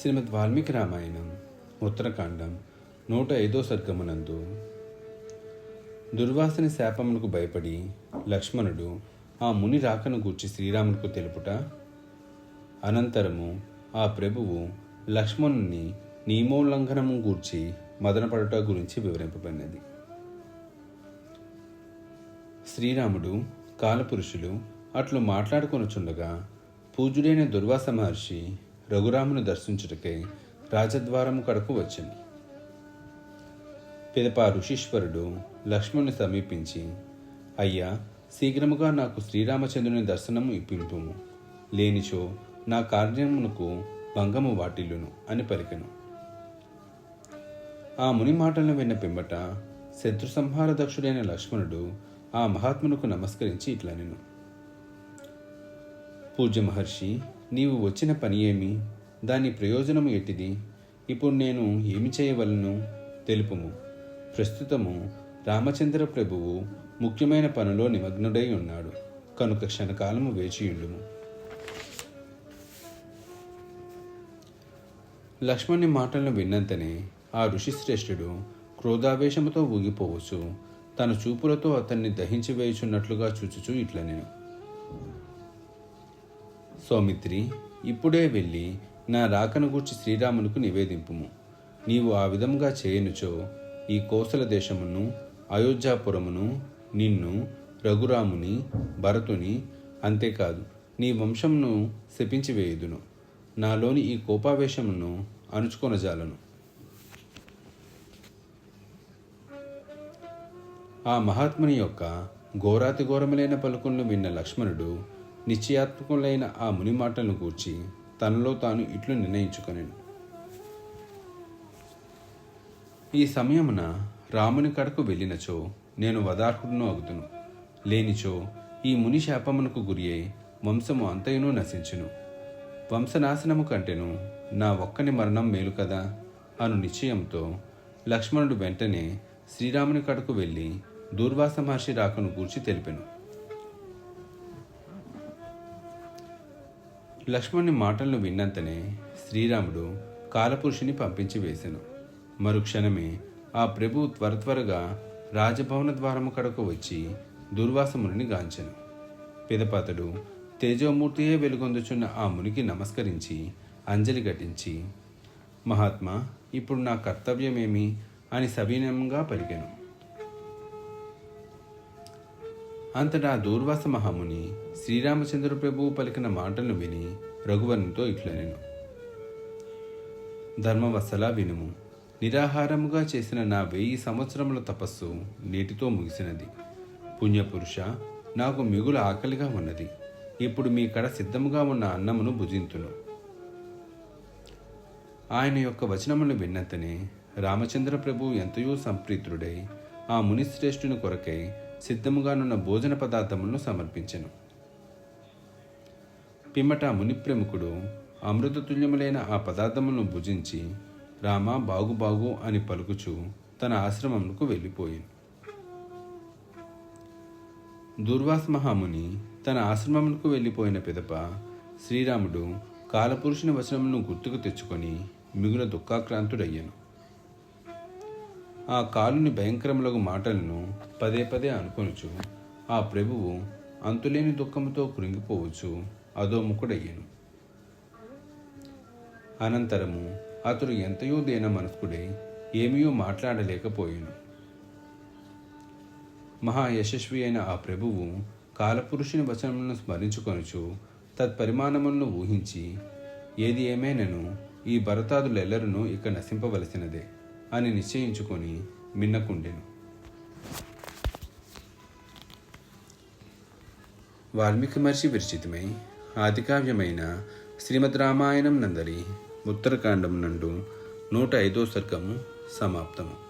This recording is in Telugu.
శ్రీమద్ వాల్మీకి రామాయణం ఉత్తరకాండం నూట ఐదో సర్గమునందు దుర్వాసని శాపమునకు భయపడి లక్ష్మణుడు ఆ ముని రాకను గూర్చి శ్రీరామునికి తెలుపుట అనంతరము ఆ ప్రభువు లక్ష్మణుని నియమోల్లంఘనము గూర్చి మదనపడుట గురించి వివరింపబడినది. శ్రీరాముడు కాలపురుషులు అట్లు మాట్లాడుకొనుచుండగా పూజుడైన దుర్వాస మహర్షి రఘురామును దర్శించుటకై రాజద్వారము కడకు వచ్చింది. పిదప ఋషీశ్వరుడు లక్ష్మణుని సమీపించి అయ్యా శీఘ్రముగా నాకు శ్రీరామచంద్రుని దర్శనము ఇప్పింపుము. లేనిచో నా కార్యమునకు భంగము వాటిల్లును అని పలికెను. ఆ ముని మాటలను విన్న పిమ్మట శత్రు సంహార దక్షుడైన లక్ష్మణుడు ఆ మహాత్మునకు నమస్కరించి ఇట్లా నేను పూజ్య మహర్షి నీవు వచ్చిన పని ఏమి? దాని ప్రయోజనము ఎట్టిది? ఇప్పుడు నేను ఏమి చేయవలను? తెలుపుము. ప్రస్తుతము రామచంద్ర ప్రభువు ముఖ్యమైన పనిలో నిమగ్నుడై ఉన్నాడు. కనుక క్షణకాలము వేచియుండుము లక్ష్మణి మాటలను విన్నంతనే ఆ ఋషిశ్రేష్ఠుడు క్రోధావేశముతో ఊగిపోవచ్చు. తన చూపులతో అతన్ని దహించి వేయుచున్నట్లుగా చూచుచూ ఇట్ల నేను సౌమిత్రి ఇప్పుడే వెళ్ళి నా రాకను గూర్చి శ్రీరామునికి నివేదింపుము. నీవు ఆ విధముగా చేయనుచో ఈ కోసల దేశమును అయోధ్యాపురమును నిన్ను రఘురాముని భరతుని అంతేకాదు నీ వంశమును శపించి వేయుదును. నాలోని ఈ కోపావేశమును అణుచుకొనజాలను. ఆ మహాత్ముని యొక్క ఘోరాతి ఘోరములైన పలుకులను విన్న లక్ష్మణుడు నిశ్చయాత్మకులైన ఆ ముని మాటలను గూర్చి తనలో తాను ఇట్లు నిర్ణయించుకొనెను. ఈ సమయమున రాముని కడకు వెళ్ళినచో నేను వదార్హుడును అగుతును. లేనిచో ఈ ముని శాపమునకు గురి అయి వంశము అంతయును నశించును. వంశనాశనము కంటేను నా ఒక్కని మరణం మేలు కదా అను నిశ్చయంతో లక్ష్మణుడు వెంటనే శ్రీరాముని కడకు వెళ్ళి దూర్వాస మహర్షి రాకను గూర్చి తెలిపెను. లక్ష్మణుని మాటలను విన్నంతనే శ్రీరాముడు కాలపురుషుని పంపించి వేశాను మరుక్షణమే ఆ ప్రభు త్వర త్వరగా రాజభవన ద్వారము కడకు వచ్చి దుర్వాసమునిని గాంచెను. పిదపాతడు తేజోమూర్తియే వెలుగొందుచున్న ఆ మునికి నమస్కరించి అంజలి ఘటించి మహాత్మా ఇప్పుడు నా కర్తవ్యమేమి? అని సవినయంగా పలికాను. అంతటా దూర్వాస మహాముని శ్రీరామచంద్ర ప్రభువు పలికిన మాటలను విని రఘువరునితో ఇట్లా నేను ధర్మవత్సల వినుము. నిరాహారముగా చేసిన నా వెయ్యి సంవత్సరముల తపస్సు నీటితో ముగిసినది. పుణ్యపురుష నాకు మిగులు ఆకలిగా ఉన్నది. ఇప్పుడు మీ కడ సిద్ధముగా ఉన్న అన్నమును భుజింతును. ఆయన యొక్క వచనములు విన్నంతనే రామచంద్ర ప్రభు ఎంతయో సంప్రీతుడై ఆ మునిశ్రేష్ఠుని కొరకై సిద్ధముగానున్న భోజన పదార్థములను సమర్పించెను. పిమ్మట ముని ప్రముఖుడు అమృతతుల్యములైన ఆ పదార్థములను భుజించి రామ బాగు బాగు అని పలుకుచు తన ఆశ్రమంకు వెళ్ళిపోయింది దుర్వాస్ మహాముని తన ఆశ్రమమునకు వెళ్ళిపోయిన పిదప శ్రీరాముడు కాలపురుషుని వచనమును గుర్తుకు తెచ్చుకొని మిగుల దుఃఖాక్రాంతుడయ్యాను. ఆ కాలుని భయంకరములకు మాటలను పదే పదే అనుకొనుచు ఆ ప్రభువు అంతులేని దుఃఖముతో కృంగిపోవచ్చు అదోముఖుడయ్యాను అనంతరము అతడు ఎంతయో దేన మనస్కుడై ఏమీయో మాట్లాడలేకపోయాను. మహాయశస్వి అయిన ఆ ప్రభువు కాలపురుషుని వచనములను స్మరించుకొనుచు తత్పరిమాణములను ఊహించి ఏది ఏమైనను ఈ భరతాదులెల్లరూ ఇక నశింపవలసినదే. అని నిశ్చయించుకొని మిన్నకుండెను. వాల్మీకి మహర్షి విరచితమై ఆదికావ్యమైన శ్రీమద్ రామాయణం నందరి ఉత్తరకాండం నందు నూట ఐదో సర్గము సమాప్తము.